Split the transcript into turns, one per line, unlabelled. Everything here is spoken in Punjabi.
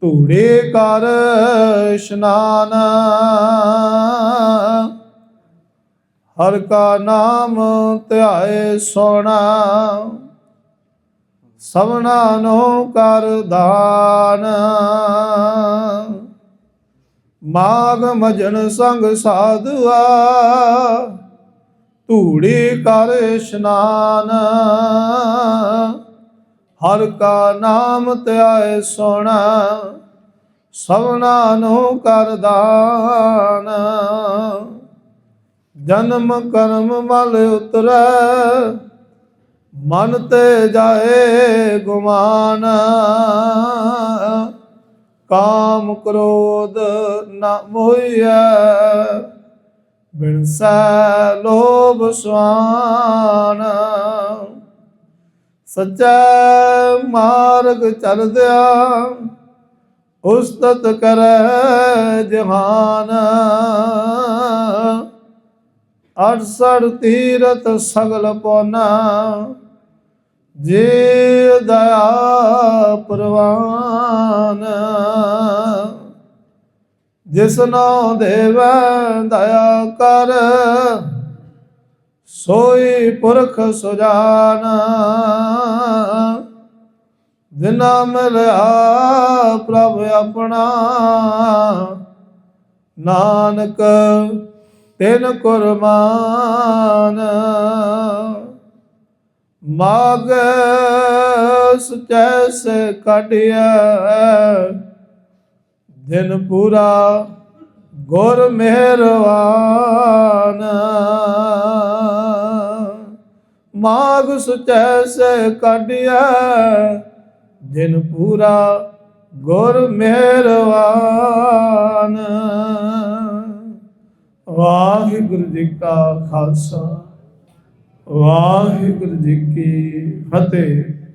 ਧੂੜੇ ਕਰ ਇਸ਼ਨਾਨ। ਹਰ ਕਾ ਨਾਮ ਧਿਆਏ ਸੋਣਾ। ਸਭਨਾ ਨੂੰ ਕਰ ਦਾਨ। ਮਾਗ ਮਜਨ ਸੰਗ ਸਾਧੁਆ। ਧੂੜੀ ਕਰ ਇਸ਼ਨਾਨ। ਹਰ ਕਾ ਨਾਮ ਧਿਆਏ ਸੋਣਾ, ਸਭਨਾ ਨੂੰ ਕਰ ਦਾਨ। ਜਨਮ ਕਰਮ ਮਲ ਉਤਰੈ, ਮਨ ਤੇ ਜਾਏ ਗੁਮਾਨ। ਕਾਮ ਕ੍ਰੋਧ ਨ ਮੋਹੀਐ ਬਿਨ ਲੋਭ ਸਵਾਨ ਸੱਚਾ ਮਾਰਗ ਚਲਦਿਆ ਉਸਤਤ ਕਰੈ ਜਹਾਨ। ਅਰਸੜ ਤੀਰਤ ਸਗਲ ਪੋਨਾ, ਜੇ ਦਇਆ ਪ੍ਰਵਾਨ। ਜਿਸ ਦੇਵੈ ਦਇਆ ਕਰ, ਸੋਈ ਪੁਰਖ ਸੁਜਾਨ। ਜਿਨਾ ਮਿਲਿਆ ਪ੍ਰਭ ਆਪਣਾ। ਨਾਨਕ ਤਿਨ ਕੁਰਬਾਨ। ਮਾਗ ਸੁਚੈਸ ਸੇ ਕਟਿਆ ਦਿਨ ਪੂਰਾ ਗੁਰ ਮਿਹਰਵਾਨ। ਮਾਗ ਸੁਚੈਸ ਸੇ ਕਟਿਆ ਦਿਨ ਪੂਰਾ ਗੁਰ ਮਿਹਰਵਾਨ। ਵਾਹਿਗੁਰੂ ਜੀ ਕਾ ਖਾਲਸਾ ਵਾਹਿਗੁਰੂ ਜੀ ਕੀ ਫਤਿਹ।